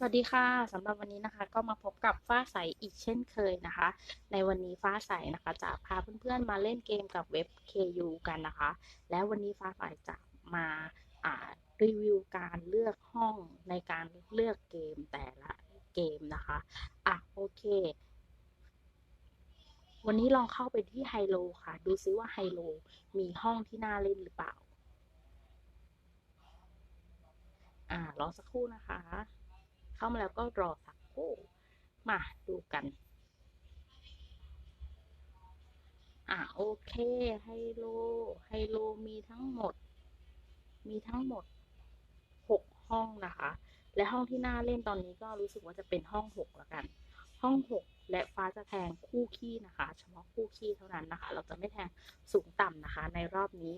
สวัสดีค่ะสำหรับวันนี้นะคะก็มาพบกับฟ้าใสอีกเช่นเคยนะคะ ในวันนี้ฟ้าใสนะคะจะพาเพื่อนๆมาเล่นเกมกับเว็บ KU กันนะคะ แล้ววันนี้ฟ้าใสจะมาอ่ารีวิวการเลือกห้องในการเลือกเกมแต่ละเกมนะคะอะโอเค วันนี้ลองเข้าไปที่ไฮโลค่ะ ดูซิว่าไฮโลมีห้องที่น่าเล่นหรือเปล่า อ่า รอสักครู่นะคะ เข้ามาแล้วก็รอสักครู่มาดูกัน อ่าโอเคไฮโลไฮโลมีทั้งหมด มีทั้งหมดหกห้องนะคะ และห้องที่น่าเล่นตอนนี้ก็รู้สึกว่าจะเป็นห้องหกละกัน ห้องหกและฟ้าจะแทงคู่ขี้นะคะ เฉพาะคู่ขี้เท่านั้นนะคะ เราจะไม่แทงสูงต่ำนะคะ ในรอบนี้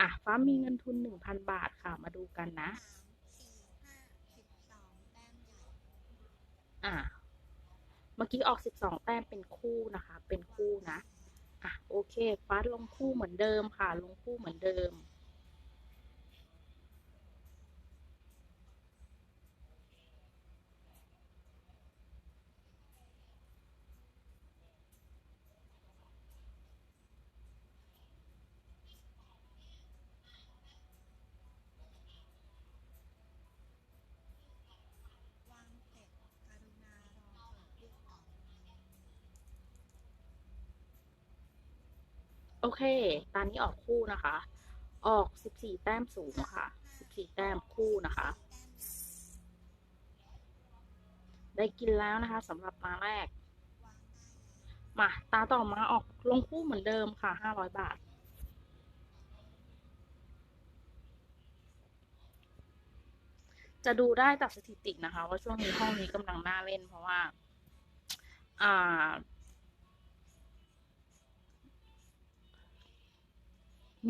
อะฟ้ามีเงินทุนหนึ่งพันบาทค่ะ มาดูกันนะ อ่า เมื่อกี้ออกสิบสองแต้มเป็นคู่นะคะ เป็นคู่นะ อะโอเคฟ้าลงคู่เหมือนเดิมค่ะ ลงคู่เหมือนเดิม วางเสร็จกรุณารอเปิดลูกออก โอเค ตอนนี้ออกคู่นะคะ ออกสิบสี่แต้มสูงค่ะสิบสี่แต้มคู่นะคะ ได้กินแล้วนะคะสำหรับตาแรก มาตาต่อมาออกลงคู่เหมือนเดิมค่ะห้าร้อยบาทจะดูได้จากสถิตินะคะ ว่าช่วงนี้ห้องนี้กำลังน่าเล่นเพราะว่า อ่า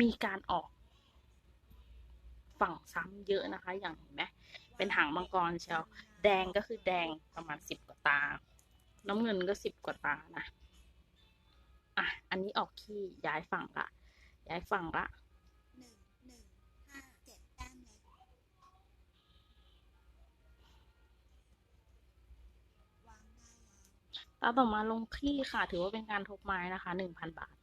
มีการออกฝั่งซ้ำเยอะนะคะ อย่างเห็นไหมเป็นหางมังกรเชียวแดงก็คือแดงประมาณสิบกว่าตา น้ำเงินก็สิบกว่าตานะอะอันนี้ออกขี้ย้ายฝั่งละย้ายฝั่งละหนึ่งหนึ่งห้าเจ็ดแล้วตาต่อมาลงขี้ค่ะ ถือว่าเป็นการทบไม้นะคะหนึ่งพันบาท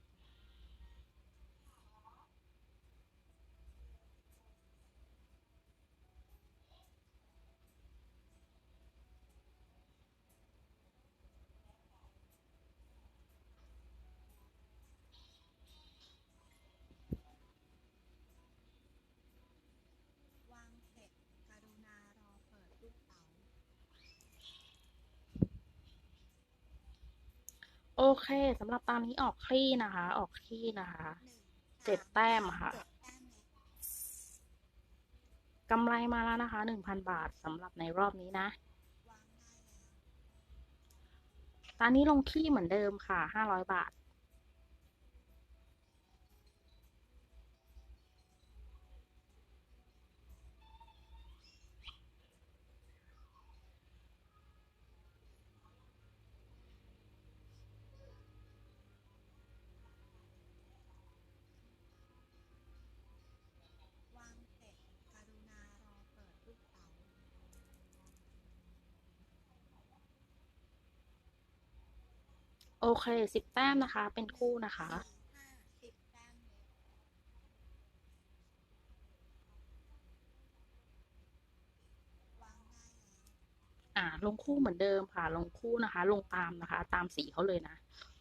โอเคสำหรับตามนี้ออกขี้นะคะ ออกขี้นะคะเจ็ดแต้มค่ะกำไรมาแล้วนะคะหนึ่งพันบาทสำหรับในรอบนี้นะวางได้แล้วตอนนี้ลงขี้เหมือนเดิมค่ะห้าร้อยบาท โอเคสิบแต้มนะคะ เป็นคู่นะคะอ่าลงคู่เหมือนเดิมค่ะ ลงคู่นะคะ ลงตามนะคะ ตามสีเขาเลยนะ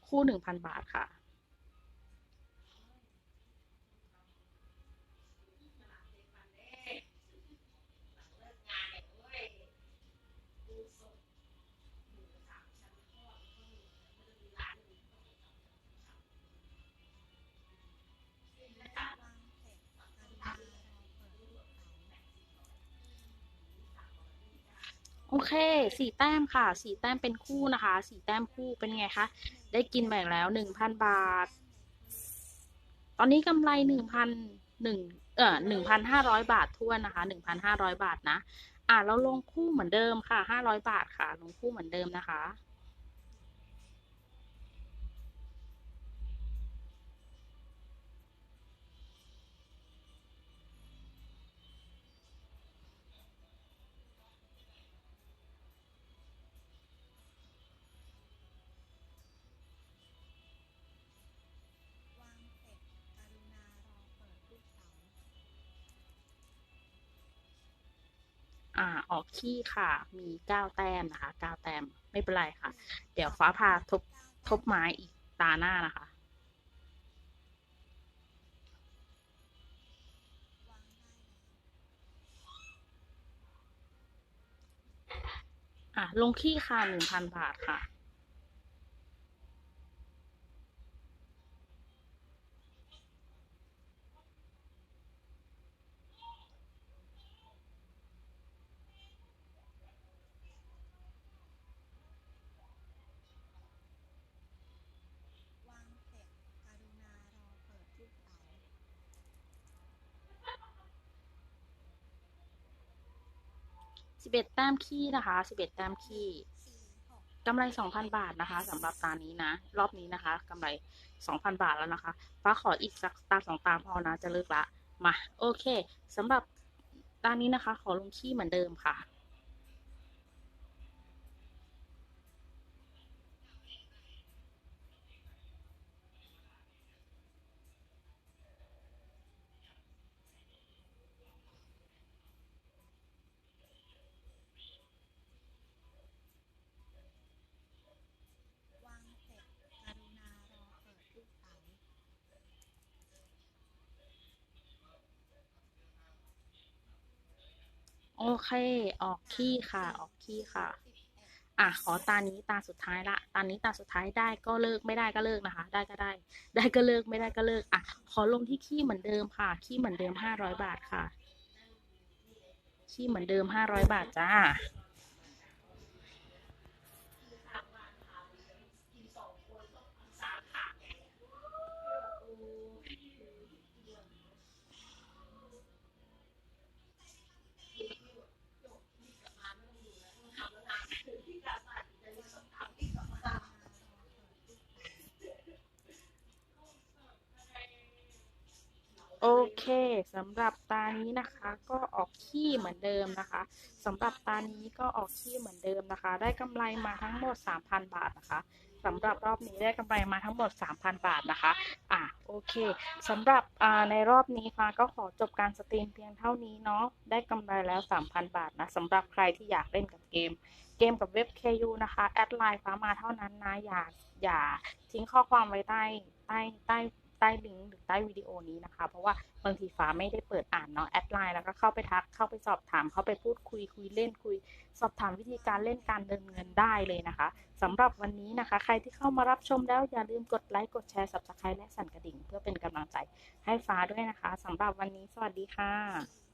คู่หนึ่งพันบาทค่ะ โอเคสี่แต้มค่ะสี่แต้มเป็นคู่นะคะสี่แต้มคู่เป็นไงคะ ได้กินแบ่งแล้วหนึ่งพันบาท ตอนนี้กำไรหนึ่งพันหนึ่งเอ่อหนึ่งพันห้าร้อยบาททวนนะคะหนึ่งพันห้าร้อยบาทนะ อะเราลงคู่เหมือนเดิมค่ะห้าร้อยบาทค่ะ ลงคู่เหมือนเดิมนะคะ อ่าออกขี้ค่ะ มีเก้าแต้มนะคะเก้าแต้มไม่เป็นไรค่ะ เดี๋ยวฟ้าพาทบทบไม้อีกตาหน้านะคะ อะลงขี้ค่ะหนึ่งพันบาทค่ะ วางเสร็จกรุณารอเปิดรูปเต๋า สิบเอ็ดแต้มขี้นะคะสิบเอ็ดแต้มขี้สี่หกกำไรสองพันบาทนะคะสำหรับตานี้นะ รอบนี้นะคะกำไรสองพันบาทแล้วนะคะฟ้าขออีกสักตาสองตาพอนะจะเลิกละมาโอเคสำหรับตานี้นะคะ ขอลงขี้เหมือนเดิมค่ะ วางเสร็จกรุณารอเปิดรูปเต๋า โอเค ออกขี้ค่ะ ออกขี้ค่ะสิบเอ็ดอะ ขอตานี้ตาสุดท้ายละ ตานี้ตาสุดท้ายได้ก็เลิกไม่ได้ก็เลิกนะคะ ได้ก็ได้ ได้ก็เลิกไม่ได้ก็เลิก อะ ขอลงที่ขี้เหมือนเดิมค่ะ ขี้เหมือนเดิมห้าร้อยบาทค่ะ ขี้เหมือนเดิมห้าร้อยบาทจ้า โอเคสำหรับตานี้นะคะก็ออกขี้เหมือนเดิมนะคะสำหรับตานี้ก็ออกขี้เหมือนเดิมนะคะ ได้กำไรมาทั้งหมด 3,000 บาทนะคะสำหรับรอบนี้ได้กำไรมาทั้งหมด 3,000 บาทนะคะ อะโอเคสำหรับอ่าในรอบนี้ฟ้าก็ขอจบการสตรีมเพียงเท่านี้เนาะได้กำไรแล้ว 3,000 บาทนะสำหรับใครที่อยากเล่นกับเกม เกมกับเว็บ KU นะคะแอดไลน์ฟ้ามาเท่านั้นนะอย่าอย่าทิ้งข้อความไว้ใต้ใต้ใต้ ใต้ลิงก์หรือใต้วิดีโอนี้นะคะ เพราะว่าบางทีฟ้าไม่ได้เปิดอ่านเนาะแอดไลน์แล้วก็เข้าไปทักเข้าไปสอบถาม เข้าไปพูดคุยคุยเล่นคุย สอบถามวิธีการเล่นการเดินเงินได้เลยนะคะสำหรับวันนี้นะคะ ใครที่เข้ามารับชมแล้วอย่าลืมกดไลค์กดแชร์สับสไครต์และสั่นกระดิ่ง เพื่อเป็นกำลังใจให้ฟ้าด้วยนะคะสำหรับวันนี้สวัสดีค่ะ